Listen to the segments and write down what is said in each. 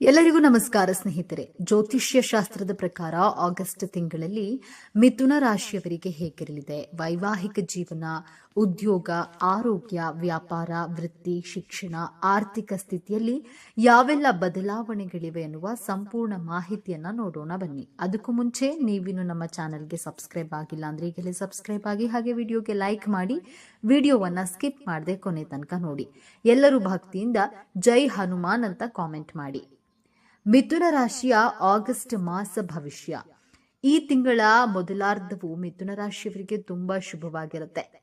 ಎಲ್ಲರಿಗೂ ನಮಸ್ಕಾರ ಸ್ನೇಹಿತರೆ. ಜ್ಯೋತಿಷ್ಯ ಶಾಸ್ತ್ರದ ಪ್ರಕಾರ ಆಗಸ್ಟ್ ತಿಂಗಳಲ್ಲಿ ಮಿಥುನ ರಾಶಿಯವರಿಗೆ ಹೇಗಿರಲಿದೆ? ವೈವಾಹಿಕ ಜೀವನ, ಉದ್ಯೋಗ, ಆರೋಗ್ಯ, ವ್ಯಾಪಾರ, ವೃತ್ತಿ, ಶಿಕ್ಷಣ, ಆರ್ಥಿಕ ಸ್ಥಿತಿಯಲ್ಲಿ ಯಾವೆಲ್ಲ ಬದಲಾವಣೆಗಳಿವೆ ಎನ್ನುವ ಸಂಪೂರ್ಣ ಮಾಹಿತಿಯನ್ನ ನೋಡೋಣ ಬನ್ನಿ. ಅದಕ್ಕೂ ಮುಂಚೆ ನೀವಿನ್ನು ನಮ್ಮ ಚಾನೆಲ್ಗೆ ಸಬ್ಸ್ಕ್ರೈಬ್ ಆಗಿಲ್ಲ ಅಂದ್ರೆ ಈಗಲೇ ಸಬ್ಸ್ಕ್ರೈಬ್ ಆಗಿ ಹಾಗೆ ವಿಡಿಯೋಗೆ ಲೈಕ್ ಮಾಡಿ, ವಿಡಿಯೋವನ್ನ ಸ್ಕಿಪ್ ಮಾಡದೆ ಕೊನೆ ತನಕ ನೋಡಿ. ಎಲ್ಲರೂ ಭಕ್ತಿಯಿಂದ ಜೈ ಹನುಮಾನ್ ಅಂತ ಕಾಮೆಂಟ್ ಮಾಡಿ. ಮಿಥುನ ರಾಶಿಯ ಆಗಸ್ಟ್ ಮಾಸ ಭವಿಷ್ಯ. ಈ ತಿಂಗಳ ಮೊದಲಾರ್ಧವು ಮಿಥುನ ರಾಶಿಯವರಿಗೆ ತುಂಬಾ ಶುಭವಾಗಿರುತ್ತೆ.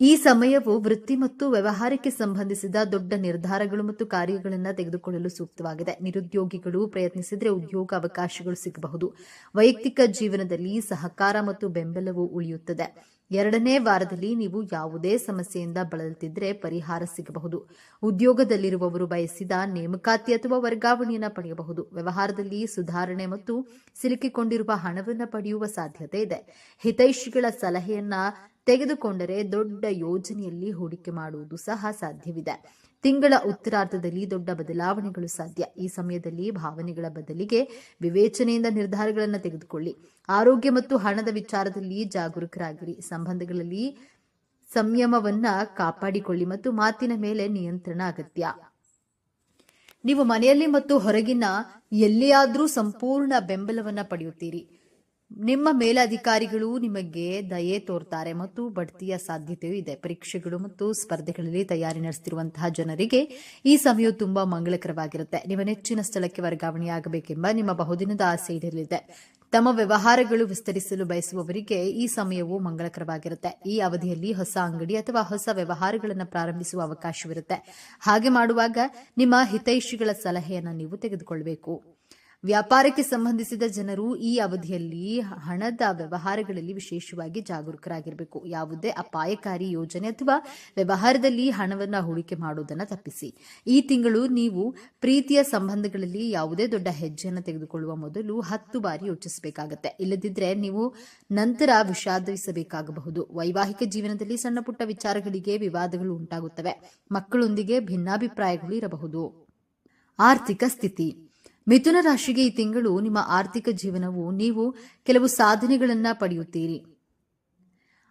ಈ ಸಮಯವು ವೃತ್ತಿ ಮತ್ತು ವ್ಯವಹಾರಕ್ಕೆ ಸಂಬಂಧಿಸಿದ ದೊಡ್ಡ ನಿರ್ಧಾರಗಳು ಮತ್ತು ಕಾರ್ಯಗಳನ್ನು ತೆಗೆದುಕೊಳ್ಳಲು ಸೂಕ್ತವಾಗಿದೆ. ನಿರುದ್ಯೋಗಿಗಳು ಪ್ರಯತ್ನಿಸಿದರೆ ಉದ್ಯೋಗ ಅವಕಾಶಗಳು ಸಿಗಬಹುದು. ವೈಯಕ್ತಿಕ ಜೀವನದಲ್ಲಿ ಸಹಕಾರ ಮತ್ತು ಬೆಂಬಲವು ಉಳಿಯುತ್ತದೆ. ಎರಡನೇ ವಾರದಲ್ಲಿ ನೀವು ಯಾವುದೇ ಸಮಸ್ಯೆಯಿಂದ ಬಳಲುತ್ತಿದ್ದರೆ ಪರಿಹಾರ ಸಿಗಬಹುದು. ಉದ್ಯೋಗದಲ್ಲಿರುವವರು ಬಯಸಿದ ನೇಮಕಾತಿ ಅಥವಾ ವರ್ಗಾವಣೆಯನ್ನು ಪಡೆಯಬಹುದು. ವ್ಯವಹಾರದಲ್ಲಿ ಸುಧಾರಣೆ ಮತ್ತು ಸಿಲುಕಿಕೊಂಡಿರುವ ಹಣವನ್ನು ಪಡೆಯುವ ಸಾಧ್ಯತೆ ಇದೆ. ಹಿತೈಷಿಗಳ ಸಲಹೆಯನ್ನ ತೆಗೆದುಕೊಂಡರೆ ದೊಡ್ಡ ಯೋಜನೆಯಲ್ಲಿ ಹೂಡಿಕೆ ಮಾಡುವುದು ಸಹ ಸಾಧ್ಯವಿದೆ. ತಿಂಗಳ ಉತ್ತರಾರ್ಧದಲ್ಲಿ ದೊಡ್ಡ ಬದಲಾವಣೆಗಳು ಸಾಧ್ಯ. ಈ ಸಮಯದಲ್ಲಿ ಭಾವನೆಗಳ ಬದಲಿಗೆ ವಿವೇಚನೆಯಿಂದ ನಿರ್ಧಾರಗಳನ್ನು ತೆಗೆದುಕೊಳ್ಳಿ. ಆರೋಗ್ಯ ಮತ್ತು ಹಣದ ವಿಚಾರದಲ್ಲಿ ಜಾಗರೂಕರಾಗಿರಿ. ಸಂಬಂಧಗಳಲ್ಲಿ ಸಂಯಮವನ್ನ ಕಾಪಾಡಿಕೊಳ್ಳಿ ಮತ್ತು ಮಾತಿನ ಮೇಲೆ ನಿಯಂತ್ರಣ ಅಗತ್ಯ. ನೀವು ಮನೆಯಲ್ಲಿ ಮತ್ತು ಹೊರಗಿನ ಎಲ್ಲಿಯಾದರೂ ಸಂಪೂರ್ಣ ಬೆಂಬಲವನ್ನ ಪಡೆಯುತ್ತೀರಿ. ನಿಮ್ಮ ಮೇಲಧಿಕಾರಿಗಳು ನಿಮಗೆ ದಯೆ ತೋರ್ತಾರೆ ಮತ್ತು ಬಡ್ತಿಯ ಸಾಧ್ಯತೆಯೂ ಇದೆ. ಪರೀಕ್ಷೆಗಳು ಮತ್ತು ಸ್ಪರ್ಧೆಗಳಲ್ಲಿ ತಯಾರಿ ನಡೆಸುತ್ತಿರುವಂತಹ ಜನರಿಗೆ ಈ ಸಮಯವು ತುಂಬಾ ಮಂಗಳಕರವಾಗಿರುತ್ತೆ. ನಿಮ್ಮ ನೆಚ್ಚಿನ ಸ್ಥಳಕ್ಕೆ ವರ್ಗಾವಣೆಯಾಗಬೇಕೆಂಬ ನಿಮ್ಮ ಬಹುದಿನದ ಆಸೆ ಇರಲಿದೆ. ತಮ್ಮ ವ್ಯವಹಾರಗಳು ವಿಸ್ತರಿಸಲು ಬಯಸುವವರಿಗೆ ಈ ಸಮಯವು ಮಂಗಳಕರವಾಗಿರುತ್ತೆ. ಈ ಅವಧಿಯಲ್ಲಿ ಹೊಸ ಅಂಗಡಿ ಅಥವಾ ಹೊಸ ವ್ಯವಹಾರಗಳನ್ನು ಪ್ರಾರಂಭಿಸುವ ಅವಕಾಶವಿರುತ್ತೆ. ಹಾಗೆ ಮಾಡುವಾಗ ನಿಮ್ಮ ಹಿತೈಷಿಗಳ ಸಲಹೆಯನ್ನು ನೀವು ತೆಗೆದುಕೊಳ್ಳಬೇಕು ವ್ಯಾಪಾರಕ್ಕೆ ಸಂಬಂಧಿಸಿದ ಜನರು ಈ ಅವಧಿಯಲ್ಲಿ ಹಣದ ವ್ಯವಹಾರಗಳಲ್ಲಿ ವಿಶೇಷವಾಗಿ ಜಾಗರೂಕರಾಗಿರಬೇಕು. ಯಾವುದೇ ಅಪಾಯಕಾರಿ ಯೋಜನೆ ಅಥವಾ ವ್ಯವಹಾರದಲ್ಲಿ ಹಣವನ್ನು ಹೂಡಿಕೆ ಮಾಡುವುದನ್ನು ತಪ್ಪಿಸಿ. ಈ ತಿಂಗಳು ನೀವು ಪ್ರೀತಿಯ ಸಂಬಂಧಗಳಲ್ಲಿ ಯಾವುದೇ ದೊಡ್ಡ ಹೆಜ್ಜೆಯನ್ನು ತೆಗೆದುಕೊಳ್ಳುವ ಮೊದಲು ಹತ್ತು ಬಾರಿ ಯೋಚಿಸಬೇಕಾಗತ್ತೆ. ಇಲ್ಲದಿದ್ದರೆ ನೀವು ನಂತರ ವಿಷಾದಿಸಬೇಕಾಗಬಹುದು ವೈವಾಹಿಕ ಜೀವನದಲ್ಲಿ ಸಣ್ಣ ಪುಟ್ಟ ವಿಚಾರಗಳಿಗೆ ವಿವಾದಗಳು ಉಂಟಾಗುತ್ತವೆ. ಮಕ್ಕಳೊಂದಿಗೆ ಭಿನ್ನಾಭಿಪ್ರಾಯಗಳು ಇರಬಹುದು. ಆರ್ಥಿಕ ಸ್ಥಿತಿ. ಮಿಥುನ ರಾಶಿಗೆ ಈ ತಿಂಗಳು ನಿಮ್ಮ ಆರ್ಥಿಕ ಜೀವನವು ನೀವು ಕೆಲವು ಸಾಧನೆಗಳನ್ನ ಪಡೆಯುತ್ತೀರಿ.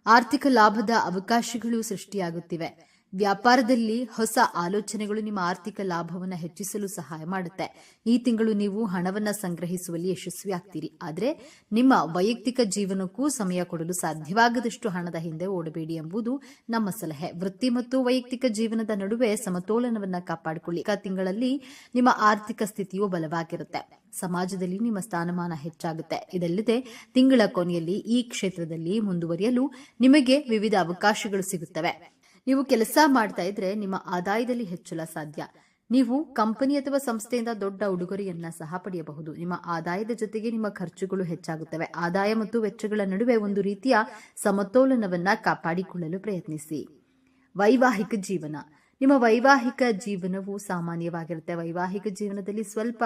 ಆರ್ಥಿಕ ಲಾಭದ ಅವಕಾಶಗಳು ಸೃಷ್ಟಿಯಾಗುತ್ತಿವೆ. ವ್ಯಾಪಾರದಲ್ಲಿ ಹೊಸ ಆಲೋಚನೆಗಳು ನಿಮ್ಮ ಆರ್ಥಿಕ ಲಾಭವನ್ನು ಹೆಚ್ಚಿಸಲು ಸಹಾಯ ಮಾಡುತ್ತೆ. ಈ ತಿಂಗಳು ನೀವು ಹಣವನ್ನು ಸಂಗ್ರಹಿಸುವಲ್ಲಿ ಯಶಸ್ವಿಯಾಗ್ತೀರಿ ಆದರೆ ನಿಮ್ಮ ವೈಯಕ್ತಿಕ ಜೀವನಕ್ಕೂ ಸಮಯ ಕೊಡಲು ಸಾಧ್ಯವಾಗದಷ್ಟು ಹಣದ ಹಿಂದೆ ಓಡಬೇಡಿ ಎಂಬುದು ನಮ್ಮ ಸಲಹೆ. ವೃತ್ತಿ ಮತ್ತು ವೈಯಕ್ತಿಕ ಜೀವನದ ನಡುವೆ ಸಮತೋಲನವನ್ನು ಕಾಪಾಡಿಕೊಳ್ಳಿ. ತಿಂಗಳಲ್ಲಿ ನಿಮ್ಮ ಆರ್ಥಿಕ ಸ್ಥಿತಿಯು ಬಲವಾಗಿರುತ್ತೆ. ಸಮಾಜದಲ್ಲಿ ನಿಮ್ಮ ಸ್ಥಾನಮಾನ ಹೆಚ್ಚಾಗುತ್ತೆ. ಇದಲ್ಲದೆ ತಿಂಗಳ ಕೊನೆಯಲ್ಲಿ ಈ ಕ್ಷೇತ್ರದಲ್ಲಿ ಮುಂದುವರಿಯಲು ನಿಮಗೆ ವಿವಿಧ ಅವಕಾಶಗಳು ಸಿಗುತ್ತವೆ. ನೀವು ಕೆಲಸ ಮಾಡ್ತಾ ಇದ್ರೆ ನಿಮ್ಮ ಆದಾಯದಲ್ಲಿ ಹೆಚ್ಚಳ ಸಾಧ್ಯ ನೀವು ಕಂಪನಿ ಅಥವಾ ಸಂಸ್ಥೆಯಿಂದ ದೊಡ್ಡ ಉಡುಗೊರೆಯನ್ನ ಸಹ ಪಡೆಯಬಹುದು. ನಿಮ್ಮ ಆದಾಯದ ಜೊತೆಗೆ ನಿಮ್ಮ ಖರ್ಚುಗಳು ಹೆಚ್ಚಾಗುತ್ತವೆ. ಆದಾಯ ಮತ್ತು ವೆಚ್ಚಗಳ ನಡುವೆ ಒಂದು ರೀತಿಯ ಸಮತೋಲನವನ್ನ ಕಾಪಾಡಿಕೊಳ್ಳಲು ಪ್ರಯತ್ನಿಸಿ. ವೈವಾಹಿಕ ಜೀವನ. ನಿಮ್ಮ ವೈವಾಹಿಕ ಜೀವನವು ಸಾಮಾನ್ಯವಾಗಿರುತ್ತೆ. ವೈವಾಹಿಕ ಜೀವನದಲ್ಲಿ ಸ್ವಲ್ಪ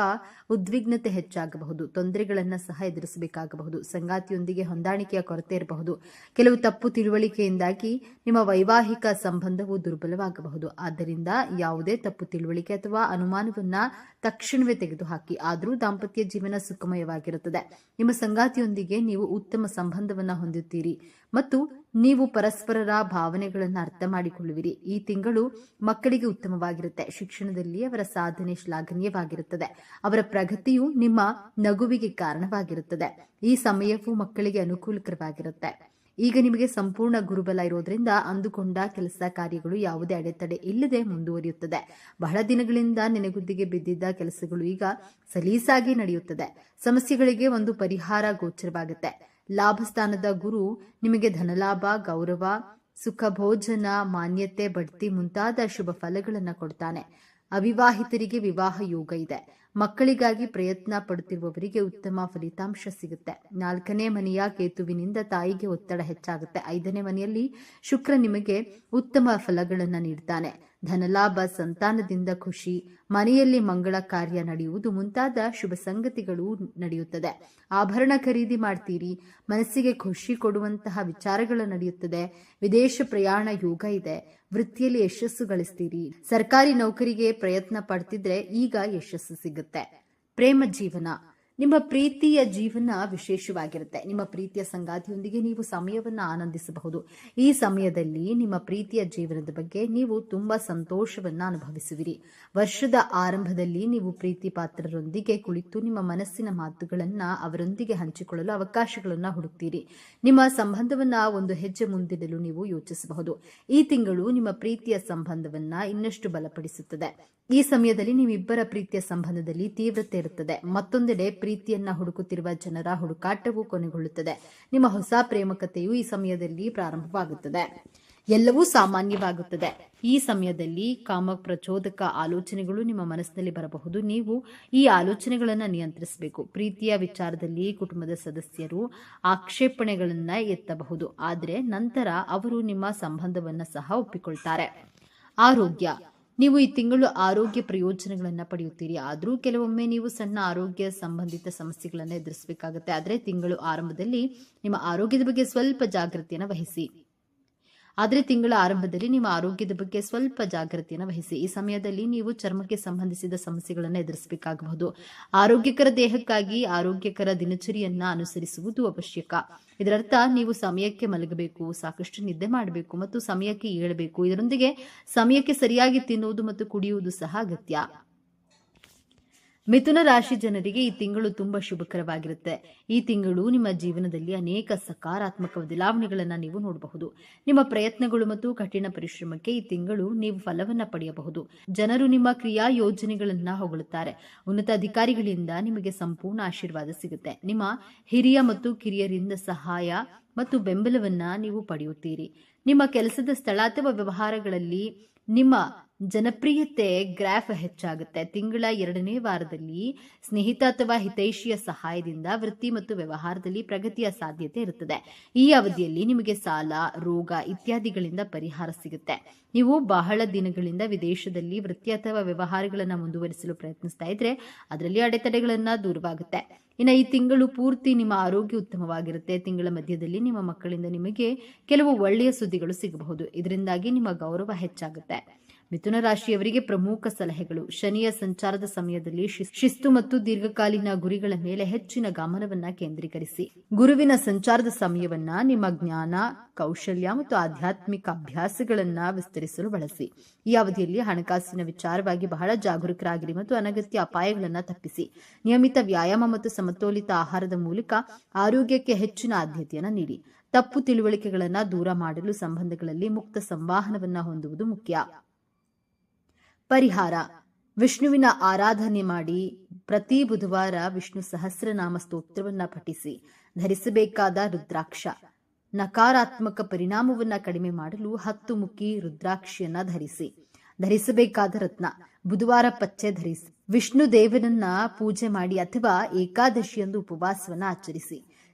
ಉದ್ವಿಗ್ನತೆ ಹೆಚ್ಚಾಗಬಹುದು. ತೊಂದರೆಗಳನ್ನು ಸಹ ಎದುರಿಸಬೇಕಾಗಬಹುದು. ಸಂಗಾತಿಯೊಂದಿಗೆ ಹೊಂದಾಣಿಕೆಯ ಕೊರತೆ ಇರಬಹುದು. ಕೆಲವು ತಪ್ಪು ತಿಳುವಳಿಕೆಯಿಂದಾಗಿ ನಿಮ್ಮ ವೈವಾಹಿಕ ಸಂಬಂಧವು ದುರ್ಬಲವಾಗಬಹುದು. ಆದ್ದರಿಂದ ಯಾವುದೇ ತಪ್ಪು ತಿಳುವಳಿಕೆ ಅಥವಾ ಅನುಮಾನವನ್ನ ತಕ್ಷಣವೇ ತೆಗೆದುಹಾಕಿ. ಆದರೂ ದಾಂಪತ್ಯ ಜೀವನ ಸುಖಮಯವಾಗಿರುತ್ತದೆ. ನಿಮ್ಮ ಸಂಗಾತಿಯೊಂದಿಗೆ ನೀವು ಉತ್ತಮ ಸಂಬಂಧವನ್ನ ಹೊಂದುತ್ತೀರಿ. ಮತ್ತು ನೀವು ಪರಸ್ಪರರ ಭಾವನೆಗಳನ್ನು ಅರ್ಥ ಮಾಡಿಕೊಳ್ಳುವಿರಿ. ಈ ತಿಂಗಳು ಮಕ್ಕಳಿಗೆ ಉತ್ತಮವಾಗಿರುತ್ತೆ. ಶಿಕ್ಷಣದಲ್ಲಿ ಅವರ ಸಾಧನೆ ಶ್ಲಾಘನೀಯವಾಗಿರುತ್ತದೆ. ಅವರ ಪ್ರಗತಿಯು ನಿಮ್ಮ ನಗುವಿಗೆ ಕಾರಣವಾಗಿರುತ್ತದೆ. ಈ ಸಮಯವು ಮಕ್ಕಳಿಗೆ ಅನುಕೂಲಕರವಾಗಿರುತ್ತೆ. ಈಗ ನಿಮಗೆ ಸಂಪೂರ್ಣ ಗುರುಬಲ ಇರೋದ್ರಿಂದ ಅಂದುಕೊಂಡ ಕೆಲಸ ಕಾರ್ಯಗಳು ಯಾವುದೇ ಅಡೆತಡೆ ಇಲ್ಲದೆ ಮುಂದುವರಿಯುತ್ತದೆ. ಬಹಳ ದಿನಗಳಿಂದ ನೆನೆಗುದ್ದಿಗೆ ಬಿದ್ದಿದ್ದ ಕೆಲಸಗಳು ಈಗ ಸಲೀಸಾಗಿ ನಡೆಯುತ್ತದೆ. ಸಮಸ್ಯೆಗಳಿಗೆ ಒಂದು ಪರಿಹಾರ ಗೋಚರವಾಗುತ್ತೆ. ಲಾಭಸ್ಥಾನದ ಗುರು, ನಿಮಗೆ ಧನಲಾಭ, ಗೌರವ ಸುಖ ಭೋಜನ ಮಾನ್ಯತೆ, ಬಡ್ತಿ ಮುಂತಾದ ಶುಭ ಫಲಗಳನ್ನು ಕೊಡ್ತಾನೆ. ಅವಿವಾಹಿತರಿಗೆ ವಿವಾಹ ಯೋಗ ಇದೆ. ಮಕ್ಕಳಿಗಾಗಿ ಪ್ರಯತ್ನ ಪಡುತ್ತಿರುವವರಿಗೆ ಉತ್ತಮ ಫಲಿತಾಂಶ ಸಿಗುತ್ತೆ. ನಾಲ್ಕನೇ ಮನೆಯ ಕೇತುವಿನಿಂದ ತಾಯಿಗೆ ಒತ್ತಡ ಹೆಚ್ಚಾಗುತ್ತೆ. ಐದನೇ ಮನೆಯಲ್ಲಿ ಶುಕ್ರ ನಿಮಗೆ ಉತ್ತಮ ಫಲಗಳನ್ನು ನೀಡ್ತಾನೆ. ಧನಲಾಭ ಸಂತಾನದಿಂದ ಖುಷಿ, ಮನೆಯಲ್ಲಿ ಮಂಗಳ ಕಾರ್ಯ ನಡೆಯುವುದು ಮುಂತಾದ ಶುಭ ಸಂಗತಿಗಳು ನಡೆಯುತ್ತದೆ. ಆಭರಣ ಖರೀದಿ ಮಾಡ್ತೀರಿ, ಮನಸ್ಸಿಗೆ ಖುಷಿ ಕೊಡುವಂತಹ ವಿಚಾರಗಳು ನಡೆಯುತ್ತದೆ. ವಿದೇಶ ಪ್ರಯಾಣ ಯೋಗ ಇದೆ. ವೃತ್ತಿಯಲ್ಲಿ ಯಶಸ್ಸು ಗಳಿಸ್ತೀರಿ. ಸರ್ಕಾರಿ ನೌಕರಿಗೆ ಪ್ರಯತ್ನ ಪಡ್ತಿದ್ರೆ ಈಗ ಯಶಸ್ಸು ಸಿಗುತ್ತೆ. ಪ್ರೇಮ ಜೀವನ. ನಿಮ್ಮ ಪ್ರೀತಿಯ ಜೀವನ ವಿಶೇಷವಾಗಿರುತ್ತೆ. ನಿಮ್ಮ ಪ್ರೀತಿಯ ಸಂಗಾತಿಯೊಂದಿಗೆ ನೀವು ಸಮಯವನ್ನು ಆನಂದಿಸಬಹುದು. ಈ ಸಮಯದಲ್ಲಿ ನಿಮ್ಮ ಪ್ರೀತಿಯ ಜೀವನದ ಬಗ್ಗೆ ನೀವು ತುಂಬಾ ಸಂತೋಷವನ್ನು ಅನುಭವಿಸುವಿರಿ. ವರ್ಷದ ಆರಂಭದಲ್ಲಿ ನೀವು ಪ್ರೀತಿ ಪಾತ್ರರೊಂದಿಗೆ ಕುಳಿತು ನಿಮ್ಮ ಮನಸ್ಸಿನ ಮಾತುಗಳನ್ನ ಅವರೊಂದಿಗೆ ಹಂಚಿಕೊಳ್ಳಲು ಅವಕಾಶಗಳನ್ನ ಹುಡುಕ್ತೀರಿ. ನಿಮ್ಮ ಸಂಬಂಧವನ್ನ ಒಂದು ಹೆಜ್ಜೆ ಮುಂದಿಡಲು ನೀವು ಯೋಚಿಸಬಹುದು. ಈ ತಿಂಗಳು ನಿಮ್ಮ ಪ್ರೀತಿಯ ಸಂಬಂಧವನ್ನ ಇನ್ನಷ್ಟು ಬಲಪಡಿಸುತ್ತದೆ. ಈ ಸಮಯದಲ್ಲಿ ನಿಮ್ಮಿಬ್ಬರ ಪ್ರೀತಿಯ ಸಂಬಂಧದಲ್ಲಿ ತೀವ್ರತೆ ಇರುತ್ತದೆ. ಮತ್ತೊಂದೆಡೆ ಪ್ರೀತಿಯನ್ನ ಹುಡುಕುತ್ತಿರುವ ಜನರ ಹುಡುಕಾಟವು ಕೊನೆಗೊಳ್ಳುತ್ತದೆ. ನಿಮ್ಮ ಹೊಸ ಪ್ರೇಮಕತೆಯು ಈ ಸಮಯದಲ್ಲಿ ಪ್ರಾರಂಭವಾಗುತ್ತದೆ. ಎಲ್ಲವೂ ಸಾಮಾನ್ಯವಾಗುತ್ತದೆ. ಈ ಸಮಯದಲ್ಲಿ ಕಾಮ ಪ್ರಚೋದಕ ಆಲೋಚನೆಗಳು ನಿಮ್ಮ ಮನಸ್ಸಿನಲ್ಲಿ ಬರಬಹುದು. ನೀವು ಈ ಆಲೋಚನೆಗಳನ್ನು ನಿಯಂತ್ರಿಸಬೇಕು. ಪ್ರೀತಿಯ ವಿಚಾರದಲ್ಲಿ ಕುಟುಂಬದ ಸದಸ್ಯರು ಆಕ್ಷೇಪಣೆಗಳನ್ನ ಎತ್ತಬಹುದು. ಆದರೆ ನಂತರ ಅವರು ನಿಮ್ಮ ಸಂಬಂಧವನ್ನು ಸಹ ಒಪ್ಪಿಕೊಳ್ತಾರೆ. ಆರೋಗ್ಯ. ನೀವು ಈ ತಿಂಗಳು ಆರೋಗ್ಯ ಪ್ರಯೋಜನಗಳನ್ನು ಪಡೆಯುತ್ತೀರಿ. ಆದರೂ ಕೆಲವೊಮ್ಮೆ ನೀವು ಸಣ್ಣ ಆರೋಗ್ಯ ಸಂಬಂಧಿತ ಸಮಸ್ಯೆಗಳನ್ನು ಎದುರಿಸಬೇಕಾಗುತ್ತೆ. ಆದರೆ ತಿಂಗಳು ಆರಂಭದಲ್ಲಿ ನಿಮ್ಮ ಆರೋಗ್ಯದ ಬಗ್ಗೆ ಸ್ವಲ್ಪ ಜಾಗೃತಿಯನ್ನು ವಹಿಸಿ. ಆದರೆ ತಿಂಗಳ ಆರಂಭದಲ್ಲಿ ನಿಮ್ಮ ಆರೋಗ್ಯದ ಬಗ್ಗೆ ಸ್ವಲ್ಪ ಜಾಗೃತಿಯನ್ನು ವಹಿಸಿ. ಈ ಸಮಯದಲ್ಲಿ ನೀವು ಚರ್ಮಕ್ಕೆ ಸಂಬಂಧಿಸಿದ ಸಮಸ್ಯೆಗಳನ್ನು ಎದುರಿಸಬೇಕಾಗಬಹುದು. ಆರೋಗ್ಯಕರ ದೇಹಕ್ಕಾಗಿ ಆರೋಗ್ಯಕರ ದಿನಚರಿಯನ್ನ ಅನುಸರಿಸುವುದು ಅವಶ್ಯಕ. ಇದರರ್ಥ ನೀವು ಸಮಯಕ್ಕೆ ಮಲಗಬೇಕು, ಸಾಕಷ್ಟು ನಿದ್ದೆ ಮಾಡಬೇಕು ಮತ್ತು ಸಮಯಕ್ಕೆ ಏಳಬೇಕು. ಇದರೊಂದಿಗೆ ಸಮಯಕ್ಕೆ ಸರಿಯಾಗಿ ತಿನ್ನುವುದು ಮತ್ತು ಕುಡಿಯುವುದು ಸಹ ಅಗತ್ಯ. ಮಿಥುನ ರಾಶಿ ಜನರಿಗೆ ಈ ತಿಂಗಳು ತುಂಬಾ ಶುಭಕರವಾಗಿರುತ್ತೆ. ಈ ತಿಂಗಳು ನಿಮ್ಮ ಜೀವನದಲ್ಲಿ ಅನೇಕ ಸಕಾರಾತ್ಮಕ ಬದಲಾವಣೆಗಳನ್ನು ನೀವು ನೋಡಬಹುದು. ನಿಮ್ಮ ಪ್ರಯತ್ನಗಳು ಮತ್ತು ಕಠಿಣ ಪರಿಶ್ರಮಕ್ಕೆ ಈ ತಿಂಗಳು ನೀವು ಫಲವನ್ನ ಪಡೆಯಬಹುದು. ಜನರು ನಿಮ್ಮ ಕ್ರಿಯಾ ಯೋಜನೆಗಳನ್ನ ಹೊಗಳುತ್ತಾರೆ. ಉನ್ನತ ಅಧಿಕಾರಿಗಳಿಂದ ನಿಮಗೆ ಸಂಪೂರ್ಣ ಆಶೀರ್ವಾದ ಸಿಗುತ್ತೆ. ನಿಮ್ಮ ಹಿರಿಯ ಮತ್ತು ಕಿರಿಯರಿಂದ ಸಹಾಯ ಮತ್ತು ಬೆಂಬಲವನ್ನ ನೀವು ಪಡೆಯುತ್ತೀರಿ. ನಿಮ್ಮ ಕೆಲಸದ ಸ್ಥಳ ಅಥವಾ ವ್ಯವಹಾರಗಳಲ್ಲಿ ನಿಮ್ಮ ಜನಪ್ರಿಯತೆ ಗ್ರಾಫ್ ಹೆಚ್ಚಾಗುತ್ತೆ. ತಿಂಗಳ ಎರಡನೇ ವಾರದಲ್ಲಿ ಸ್ನೇಹಿತ ಅಥವಾ ಹಿತೈಷಿಯ ಸಹಾಯದಿಂದ ವೃತ್ತಿ ಮತ್ತು ವ್ಯವಹಾರದಲ್ಲಿ ಪ್ರಗತಿಯ ಸಾಧ್ಯತೆ ಇರುತ್ತದೆ. ಈ ಅವಧಿಯಲ್ಲಿ ನಿಮಗೆ ಸಾಲ, ರೋಗ ಇತ್ಯಾದಿಗಳಿಂದ ಪರಿಹಾರ ಸಿಗುತ್ತೆ. ನೀವು ಬಹಳ ದಿನಗಳಿಂದ ವಿದೇಶದಲ್ಲಿ ವೃತ್ತಿ ಅಥವಾ ವ್ಯವಹಾರಗಳನ್ನು ಮುಂದುವರಿಸಲು ಪ್ರಯತ್ನಿಸ್ತಾ ಇದ್ರೆ ಅದರಲ್ಲಿ ಅಡೆತಡೆಗಳನ್ನ ದೂರವಾಗುತ್ತೆ. ಇನ್ನು ಈ ತಿಂಗಳು ಪೂರ್ತಿ ನಿಮ್ಮ ಆರೋಗ್ಯ ಉತ್ತಮವಾಗಿರುತ್ತೆ. ತಿಂಗಳ ಮಧ್ಯದಲ್ಲಿ ನಿಮ್ಮ ಮಕ್ಕಳಿಂದ ನಿಮಗೆ ಕೆಲವು ಒಳ್ಳೆಯ ಸುದ್ದಿಗಳು ಸಿಗಬಹುದು. ಇದರಿಂದಾಗಿ ನಿಮ್ಮ ಗೌರವ ಹೆಚ್ಚಾಗುತ್ತೆ. ಮಿಥುನ ರಾಶಿಯವರಿಗೆ ಪ್ರಮುಖ ಸಲಹೆಗಳು. ಶನಿಯ ಸಂಚಾರದ ಸಮಯದಲ್ಲಿ ಶಿಸ್- ಶಿಸ್ತು ಮತ್ತು ದೀರ್ಘಕಾಲೀನ ಗುರಿಗಳ ಮೇಲೆ ಹೆಚ್ಚಿನ ಗಮನವನ್ನ ಕೇಂದ್ರೀಕರಿಸಿ. ಗುರುವಿನ ಸಂಚಾರದ ಸಮಯವನ್ನ ನಿಮ್ಮ ಜ್ಞಾನ, ಕೌಶಲ್ಯ ಮತ್ತು ಆಧ್ಯಾತ್ಮಿಕ ಅಭ್ಯಾಸಗಳನ್ನ ವಿಸ್ತರಿಸಲು ಬಳಸಿ. ಈ ಅವಧಿಯಲ್ಲಿ ಹಣಕಾಸಿನ ವಿಚಾರವಾಗಿ ಬಹಳ ಜಾಗರೂಕರಾಗಿರಿ ಮತ್ತು ಅನಗತ್ಯ ಅಪಾಯಗಳನ್ನ ತಪ್ಪಿಸಿ. ನಿಯಮಿತ ವ್ಯಾಯಾಮ ಮತ್ತು ಸಮತೋಲಿತ ಆಹಾರದ ಮೂಲಕ ಆರೋಗ್ಯಕ್ಕೆ ಹೆಚ್ಚಿನ ಆದ್ಯತೆಯನ್ನು ನೀಡಿ. ತಪ್ಪು ತಿಳುವಳಿಕೆಗಳನ್ನು ದೂರ ಮಾಡಲು ಸಂಬಂಧಗಳಲ್ಲಿ ಮುಕ್ತ ಸಂವಾಹನವನ್ನು ಹೊಂದುವುದು ಮುಖ್ಯ. ಪರಿಹಾರ. ವಿಷ್ಣುವಿನ ಆರಾಧನೆ ಮಾಡಿ ಪ್ರತಿ ಬುಧವಾರ ವಿಷ್ಣು ಸಹಸ್ರನಾಮ ಸ್ತೋತ್ರವನ್ನ ಪಠಿಸಿ, ಧರಿಸಬೇಕಾದ ರುದ್ರಾಕ್ಷ. ನಕಾರಾತ್ಮಕ ಪರಿಣಾಮವನ್ನ ಕಡಿಮೆ ಮಾಡಲು ಹತ್ತು ಮುಖಿ ರುದ್ರಾಕ್ಷಿಯನ್ನ ಧರಿಸಿ, ಧರಿಸಬೇಕಾದ ರತ್ನ. ಬುಧವಾರ ಪಚ್ಚೆ ಧರಿಸಿ, ವಿಷ್ಣು ದೇವನನ್ನ ಪೂಜೆ ಮಾಡಿ ಅಥವಾ ಏಕಾದಶಿಯಂದು ಉಪವಾಸವನ್ನ ಆಚರಿಸಿ.